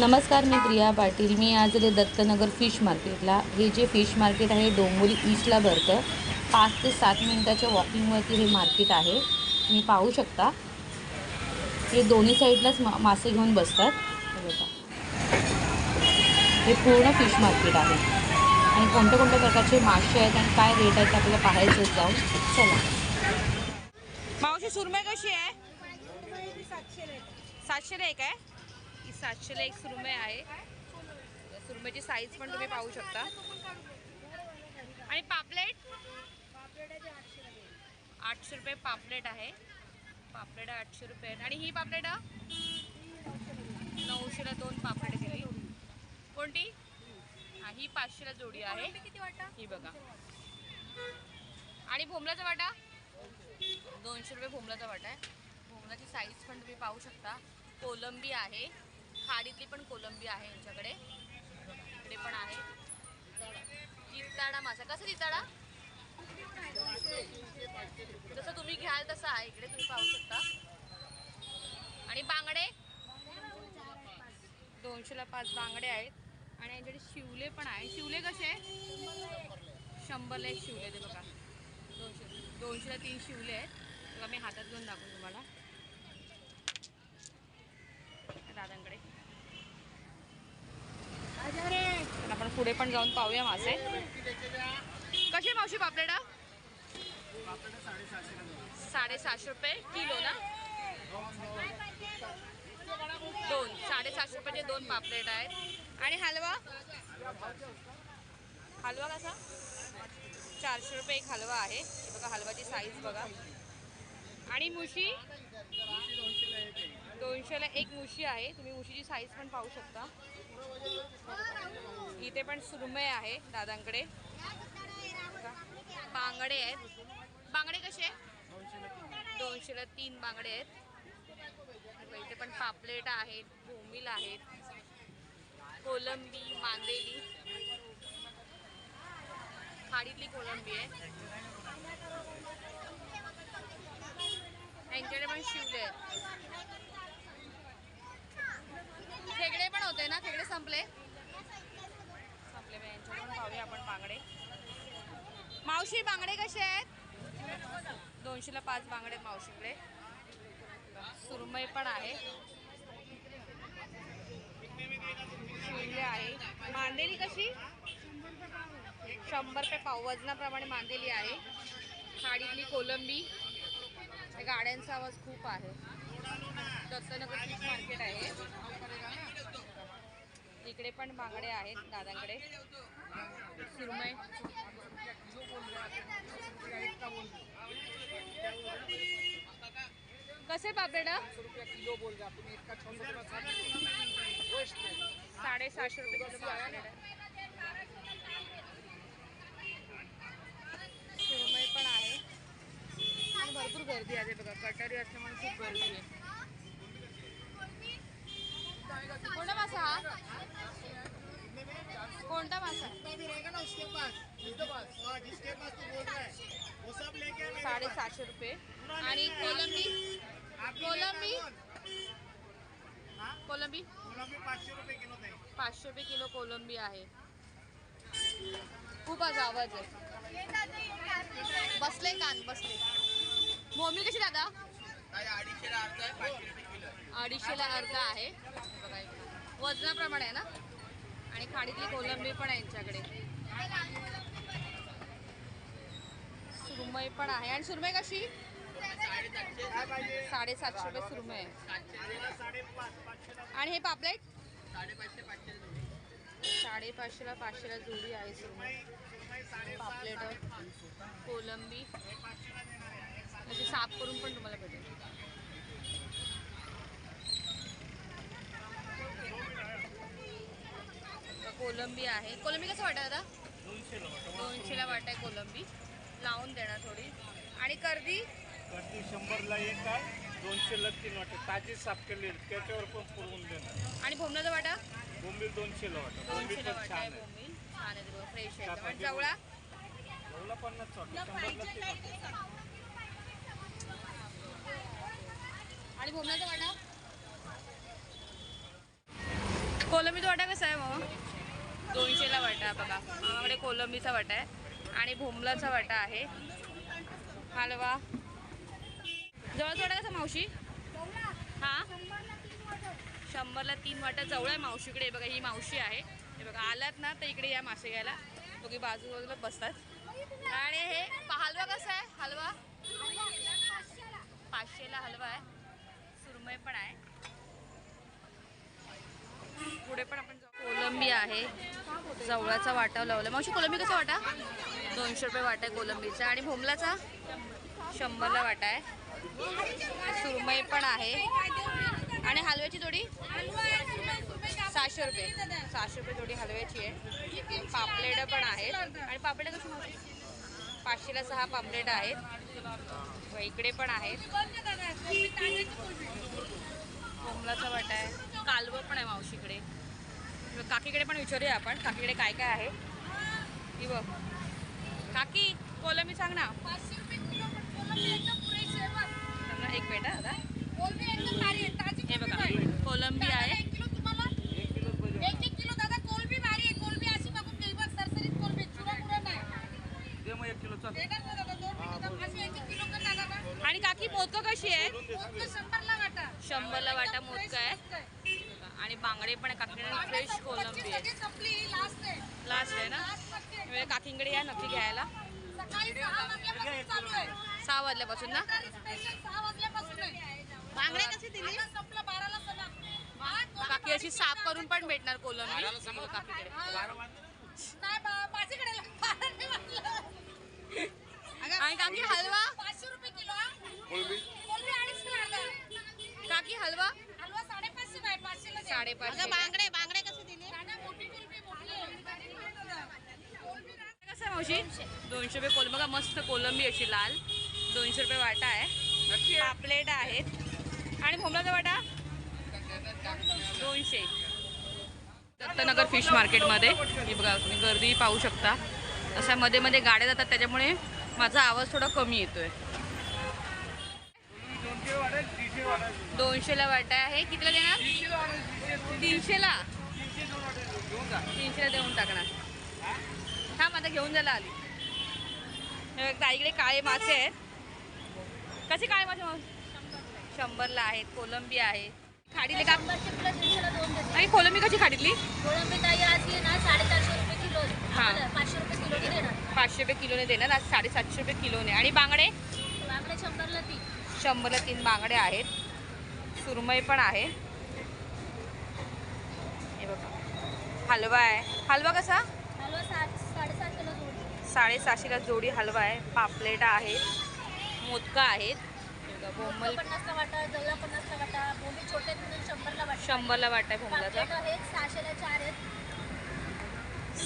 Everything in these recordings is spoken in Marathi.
नमस्कार मी प्रिया पाटील. मी आज आले दत्तनगर फिश मार्केटला. हे जे फिश मार्केट आहे डोंबिवली ईस्टला भरतं. पाच ते सात मिनिटाच्या वॉकिंगवरती हे मार्केट आहे. तुम्ही पाहू शकता. हे दोन्ही साईडलाच मा मासे घेऊन बसतात. हे बघा. हे पूर्ण फिश मार्केट आहे. आणि कोणत्या कोणत्या प्रकारचे मासे आहेत आणि काय रेट आहेत ते आपल्याला पाहायचं आहे जाऊन. चला. मावशी सुरमई कशी आहे? सातशेला एक आहे ही सातशेला एक सुरमई आहे. या सुरमईची साईज पण तुम्ही पाहू शकता. आणि पापलेट? आठशे रुपये पापलेट आहे. पापलेट आठशे रुपये. आणि ही पापलेट? नऊशेला दोन पापलेट गेली. कोणती? हा ही पाचशेला जोडी आहे. किती वाटा? ही बघा. आणि भोमलाचा वाटा? दोनशे रुपये भोमलाचा वाटा आहे. भोमलाची साईज पण तुम्ही पाहू शकता. कोलंबी आहे. खाडीतली पण कोलंबी आहे यांच्याकडे. इकडे पण आहे. तिताडा मासा. कसं तिताडा जसं तुम्ही घ्याल तसं आहे. इकडे तुम्ही पाहू शकता. आणि बांगडे? दोनशेला पाच बांगडे आहेत. आणि यांच्याकडे शिवले पण आहे. शिवले कसे? शंभरला एक शिवले ते बघा. दोनशे दोनशेला तीन शिवले आहेत. बघा मी हातात घेऊन दाखवून तुम्हाला दादांकडे तर आपण पुढे पण जाऊन पाहूया मासे. कसे मावशी पापलेटा? साडेसहाशे रुपये किलो ना? दोन साडेसहाशे रुपयाचे दोन पापलेट आहेत. आणि हलवा? हलवा कसा? चारशे रुपये एक हलवा आहे. बघा हलवाची साईज बघा. आणि मुशी? दोनशेला एक मुशी आहे. तुम्ही मुशीची साईज पण पाहू शकता. इथे पण सुरमय आहे दादांकडे. बांगडे आहेत. बांगडे कसे दोनशेला तीन बांगडे आहेत. इथे पण पापलेट आहेत भोमील आहेत कोलंबी मांदेली. खाडीतली कोलंबी आहे यांच्याकडे पण शिवले आहेत. ना तिकडे संपले. संपले यांच्याकडून पाहूया आपण बांगडे मावशी बांगडे कसे आहेत? दोनशेला पाच बांगडे मावशीकडे. सुरमई पण आहे. शिवले आहे. मांदेली कशी? शंभर रुपये पाव वजनाप्रमाणे मांदेली आहे. खाडीतली कोलंबी. गाड्यांचा आवाज खूप आहे. दत्तनगर फिश मार्केट आहे. इकडे पण बांगडे आहेत दादांकडे. सुरमई. कसे पापलेट किलो बोल रुपये साडेसहाशे रुपये किलो पापलेट सुरमय सुरमई पण आहे. आणि भरपूर गर्दी आहे बघा. कटारी असल्यामुळे खूप गर्दी आहे. कोणता मासा हा कोणता मासा भी रहेगा ना उसके पास जिसके पास हाँ जिसके पास तू बोल रहा है वो सब लेके साडेसातशे रुपये. आणि कोलंबी? कोलंबी? हाँ कोलंबी? कोलंबी पाचशे रुपये किलो दे पाचशे रुपये किलो कोलंबी आहे. खूप आज आवाज आहे. बसले कान बसले. मोमी कशी दादा? अडीचशेला अर्धा आहे वजनाप्रमाणे आहे ना? आणि खाडीतली कोलंबी पण आहे यांच्याकडे. सुरमई पण आहे. आणि सुरमई कशी? साडेसातशे रुपये सुरमई आणि हे पापलेट? साडेपाचशेला पाचशेला जोडी आहे सुरमई. पापलेट कोलंबी. अशी साफ करून पण तुम्हाला भेटेल. कोलंबी आहे. कोलंबी कसं वाटत दादा? दोनशेला वाटाय कोलंबी. लावून देणार थोडी. आणि कर्दी? गर्दी शंभरला एक आहे दोनशेला तीन वाटते. ताजी साफ केलेली त्याच्यावर पण पुरवून देणार. आणि भोमनाचा वाटा? बोंबील दोनशेला वाटत. बोंबील दोनशेला पण वाटा छान आहे आहे. बोंबील. छान आहे ते फ्रेश आहे. वाटे जवळा? एवढा पन्नास वाटते. आणि भोमनाचा वाटा? कोलंबीचा वाटा कसा आहे मग दोनशेला वाटा बघा. आमच्याकडे कोलंबीचा वाटा आहे आणि भोमलाचा वाटा आहे. हलवा. जवळचा वाटा कसा मावशी? हा? शंभरला तीन वाटा जवळ आहे मावशीकडे. बघा ही मावशी आहे. हे बघा आलात ना तर इकडे या मासे घ्यायला. दोघी बाजू बाजूला बसतात. आणि हे पा- हलवा कसा आहे? हलवा? पाचशेला हलवा आहे. सुरमई पण आहे. पुढे पण आपण जाऊ. कोलंबी आहे. जवळाचा वाटा लावला. मावशी कोलंबी कसा वाटा? दोनशे रुपये वाटा आहे कोलंबीचा. आणि भोमलाचा शंभरला वाटा आहे. सुरमई पण आहे. आणि हलव्याची जोडी? सहाशे रुपये. सहाशे रुपये जोडी हलव्याची आहे. पापलेट पण आहेत. आणि पापलेट कशी पाचशेला सहा पापलेट आहेत. इकडे पण आहेत कोंबलाचा वाटा आहे कालवं पण आहे मावशीकडे काकीकडे पण विचारूया आपण. काकीकडे काय काय आहे? ही बघ. काकी कोलंबी सांग ना. सांग ना, एक मिनिट दादा हे बघा. कोलंबी आहे. आणि काकी मोदक कशी आहे? शंभरला वाटा. मोदक आहे. बांगडे पण काकीकडे फ्रेश कोलंबी आहे. लास्ट आहे. ना? म्हणजे काकींकडे या नक्की घ्यायला. सहा वाजल्यापासून ना? बांगडे कसे दिले? काकी अशी साफ करून पण भेटणार कोलंबी? हो, काकीकडे. आणि काकी हलवा? पाचशे रुपये किलो. काकी हलवा? साडेपाचशे. बांगडे बांगडे कसे दिले? कसं मावशी? दोनशे रुपये कोलंबी बघा मस्त कोलंबी अशी लाल. दोनशे रुपये वाटा आहे. पापलेट आहेत. आणि भोमलाचा वाटा? दोनशे. दत्तनगर फिश मार्केटमध्ये. ही बघा तुम्ही गर्दी पाहू शकता. अशा मध्ये मध्ये गाड्या जातात त्याच्यामुळे माझा आवाज थोडा कमी येतोय. दोनशेला वाटा आहे. कितीला देणार? तीनशेला तीनशेला देऊन टाकणार. हा माझा घेऊन जायला आली. हे बघ, ताईकडे काळे मासे आहेत. कसे काळे मासे? शंभरला आहेत कोलंबी आहे. खाडीले का. आणि कोलंबी कशी खाडीतली? कोळंबी ताई आज ये ना साडेचारशे रुपये किलो हा. पाचशे रुपये किलो देणार पाचशे रुपये किलोने देणार आज साडेसातशे रुपये किलोने. आणि बांगडे? बांगडे शंभरला तीन. शंभरला तीन बांगडे आहेत. सुरमई पण आहे हे बघा हलवा आहे. हलवा कसा? साडेसहाशेला जोडी. हलवा आहे. पापलेट आहेत मोदका आहेत. बोंबल. शंभरला वाटा. आहे पापलेट आहेत सहाशेला चार आहेत.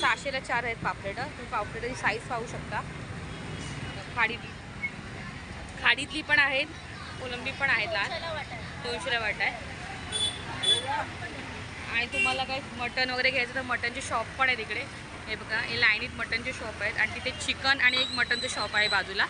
सहाशेला चार आहेत पापलेट. तुम्ही पापलेटाची साईज पाहू शकता. खाडीतली. खाडीतली पण आहेत. कोलंबी पण आहेत लहान आहे. दोनशेला वाटा आहे. आणि तुम्हाला काही मटन वगैरे घ्यायचं तर मटनचे शॉप पण आहे तिकडे. हे बघा हे लाईनीत मटनचे शॉप आहेत. आणि तिथे चिकन आणि एक मटनचं शॉप आहे बाजूला.